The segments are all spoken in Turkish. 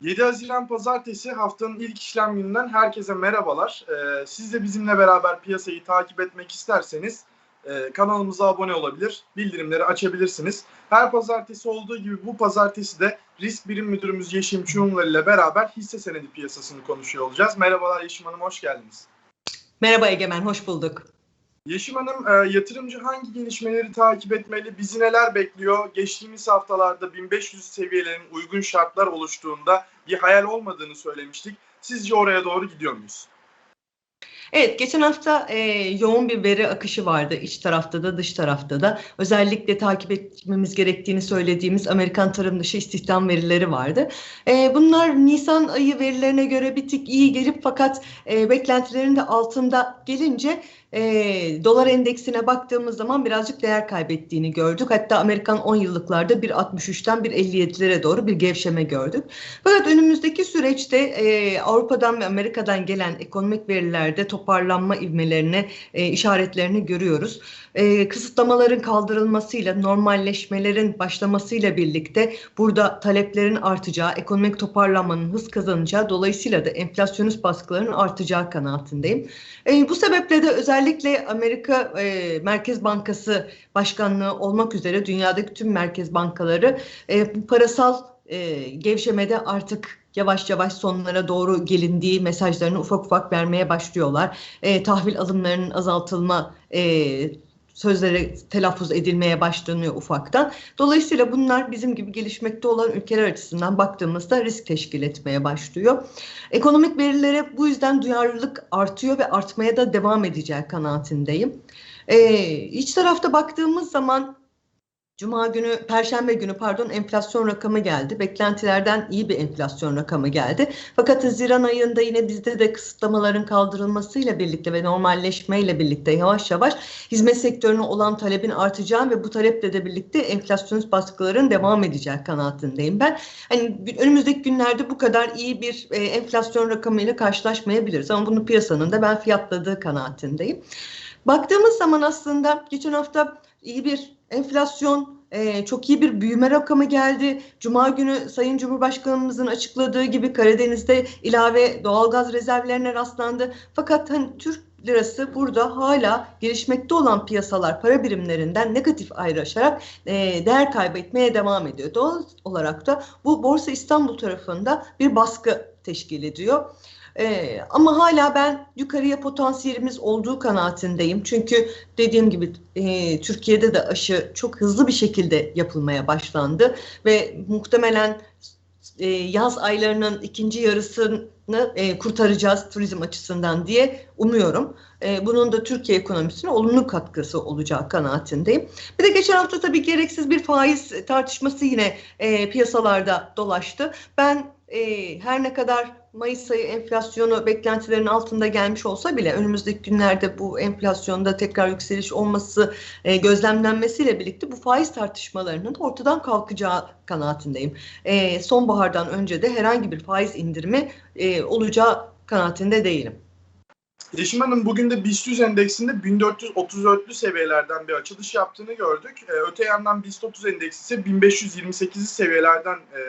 7 Haziran Pazartesi haftanın ilk işlem gününden herkese merhabalar. Ee, siz de bizimle beraber piyasayı takip etmek isterseniz e, kanalımıza abone olabilir, bildirimleri açabilirsiniz. Her pazartesi olduğu gibi bu pazartesi de risk birim müdürümüz Yeşim Çuğumlar ile beraber hisse senedi piyasasını konuşuyor olacağız. Merhabalar Yeşim Hanım, hoş geldiniz. Merhaba Egemen, hoş bulduk. Yeşim Hanım, e, yatırımcı hangi gelişmeleri takip etmeli, bizi neler bekliyor? Geçtiğimiz haftalarda 1500 seviyelerin uygun şartlar oluştuğunda bir hayal olmadığını söylemiştik. Sizce oraya doğru gidiyor muyuz? Evet, geçen hafta e, yoğun bir veri akışı vardı iç tarafta da dış tarafta da. Özellikle takip etmemiz gerektiğini söylediğimiz Amerikan tarım dışı istihdam verileri vardı. E, bunlar Nisan ayı verilerine göre bir tık iyi gelip fakat e, beklentilerin de altında gelince e, dolar endeksine baktığımız zaman birazcık değer kaybettiğini gördük. Hatta Amerikan 10 yıllıklarda 1.63'ten 1.57'lere doğru bir gevşeme gördük. Fakat önümüzdeki süreçte e, Avrupa'dan ve Amerika'dan gelen ekonomik verilerde toparlanma ivmelerini, e, işaretlerini görüyoruz. E, kısıtlamaların kaldırılmasıyla, normalleşmelerin başlamasıyla birlikte burada taleplerin artacağı, ekonomik toparlanmanın hız kazanacağı, dolayısıyla da enflasyonist baskıların artacağı kanaatindeyim. E, bu sebeple de özellikle Amerika e, Merkez Bankası Başkanlığı olmak üzere dünyadaki tüm merkez bankaları e, bu parasal e, gevşemede artık yavaş yavaş sonlara doğru gelindiği mesajlarını ufak ufak vermeye başlıyorlar. E, tahvil alımlarının azaltılma e, sözleri telaffuz edilmeye başlanıyor ufaktan. Dolayısıyla bunlar bizim gibi gelişmekte olan ülkeler açısından baktığımızda risk teşkil etmeye başlıyor. Ekonomik verilere bu yüzden duyarlılık artıyor ve artmaya da devam edeceği kanaatindeyim. Ee, iç tarafta baktığımız zaman Cuma günü, Perşembe günü pardon enflasyon rakamı geldi. Beklentilerden iyi bir enflasyon rakamı geldi. Fakat Haziran ayında yine bizde de kısıtlamaların kaldırılmasıyla birlikte ve normalleşmeyle birlikte yavaş yavaş hizmet sektörüne olan talebin artacağı ve bu taleple de birlikte enflasyonist baskıların devam edeceği kanaatindeyim ben. Hani önümüzdeki günlerde bu kadar iyi bir e, enflasyon rakamıyla karşılaşmayabiliriz ama bunu piyasanın da ben fiyatladığı kanaatindeyim. Baktığımız zaman aslında geçen hafta iyi bir enflasyon e, çok iyi bir büyüme rakamı geldi. Cuma günü Sayın Cumhurbaşkanımızın açıkladığı gibi Karadeniz'de ilave doğalgaz rezervlerine rastlandı. Fakat hani Türk lirası burada hala gelişmekte olan piyasalar para birimlerinden negatif ayrışarak e, değer kaybetmeye devam ediyor. Doğal olarak da bu Borsa İstanbul tarafında bir baskı teşkil ediyor. Ee, ama hala ben yukarıya potansiyelimiz olduğu kanaatindeyim. Çünkü dediğim gibi e, Türkiye'de de aşı çok hızlı bir şekilde yapılmaya başlandı ve muhtemelen e, yaz aylarının ikinci yarısını e, kurtaracağız turizm açısından diye umuyorum. E, bunun da Türkiye ekonomisine olumlu katkısı olacağı kanaatindeyim. Bir de geçen hafta tabii gereksiz bir faiz tartışması yine e, piyasalarda dolaştı. Ben e, her ne kadar Mayıs ayı enflasyonu beklentilerin altında gelmiş olsa bile önümüzdeki günlerde bu enflasyonda tekrar yükseliş olması e, gözlemlenmesiyle birlikte bu faiz tartışmalarının ortadan kalkacağı kanaatindeyim. E, sonbahardan önce de herhangi bir faiz indirimi e, olacağı kanaatinde değilim. Yeşim Hanım bugün de BIST 100 endeksinde 1434'lü seviyelerden bir açılış yaptığını gördük. Ee, öte yandan BIST 30 endeksi ise 1528'li seviyelerden e,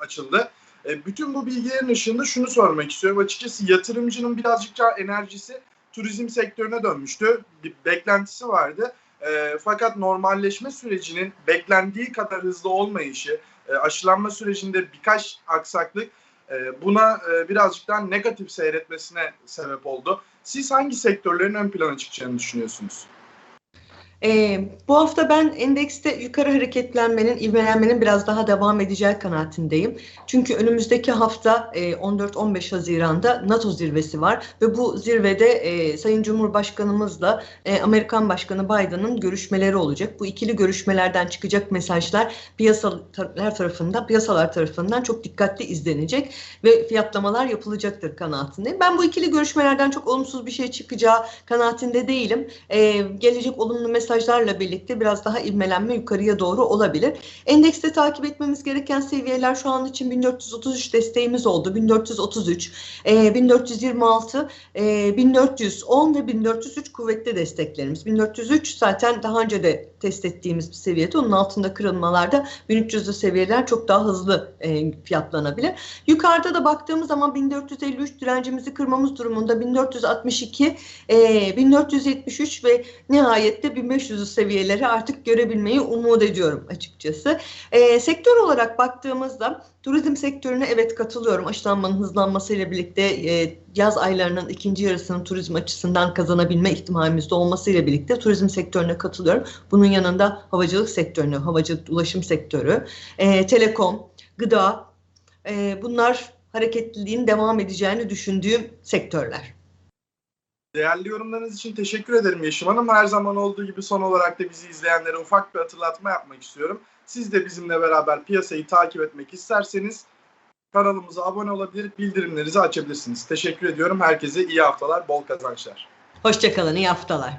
açıldı. E, bütün bu bilgilerin ışığında şunu sormak istiyorum. Açıkçası yatırımcının birazcık daha enerjisi turizm sektörüne dönmüştü. Bir beklentisi vardı. E, fakat normalleşme sürecinin beklendiği kadar hızlı olmayışı, e, aşılanma sürecinde birkaç aksaklık e, buna e, birazcık daha negatif seyretmesine sebep oldu. Siz hangi sektörlerin ön plana çıkacağını düşünüyorsunuz? E, bu hafta ben endekste yukarı hareketlenmenin, ivmelenmenin biraz daha devam edeceği kanaatindeyim. Çünkü önümüzdeki hafta e, 14-15 Haziran'da NATO zirvesi var ve bu zirvede e, Sayın Cumhurbaşkanımızla e, Amerikan Başkanı Biden'ın görüşmeleri olacak. Bu ikili görüşmelerden çıkacak mesajlar piyasalar tarafından, piyasalar tarafından çok dikkatli izlenecek ve fiyatlamalar yapılacaktır kanaatindeyim. Ben bu ikili görüşmelerden çok olumsuz bir şey çıkacağı kanaatinde değilim. E, gelecek olumlu mesaj mesajlarla birlikte biraz daha ivmelenme yukarıya doğru olabilir. Endekste takip etmemiz gereken seviyeler şu an için 1433 desteğimiz oldu. 1433, e, 1426, e, 1410 ve 1403 kuvvetli desteklerimiz. 1403 zaten daha önce de test ettiğimiz bir seviyede. Onun altında kırılmalarda 1300'lü seviyeler çok daha hızlı e, fiyatlanabilir. Yukarıda da baktığımız zaman 1453 direncimizi kırmamız durumunda 1462, e, 1473 ve nihayet de 1500'lü seviyeleri artık görebilmeyi umut ediyorum açıkçası. E, sektör olarak baktığımızda turizm sektörüne evet katılıyorum. Aşılanmanın hızlanmasıyla birlikte e, yaz aylarının ikinci yarısının turizm açısından kazanabilme ihtimalimiz de olmasıyla birlikte turizm sektörüne katılıyorum. Bunun yanında havacılık sektörüne, havacılık ulaşım sektörü, e, telekom, gıda e, bunlar hareketliliğin devam edeceğini düşündüğüm sektörler. Değerli yorumlarınız için teşekkür ederim Yeşim Hanım. Her zaman olduğu gibi son olarak da bizi izleyenlere ufak bir hatırlatma yapmak istiyorum. Siz de bizimle beraber piyasayı takip etmek isterseniz kanalımıza abone olabilir, bildirimlerinizi açabilirsiniz. Teşekkür ediyorum. Herkese iyi haftalar, bol kazançlar. Hoşçakalın, iyi haftalar.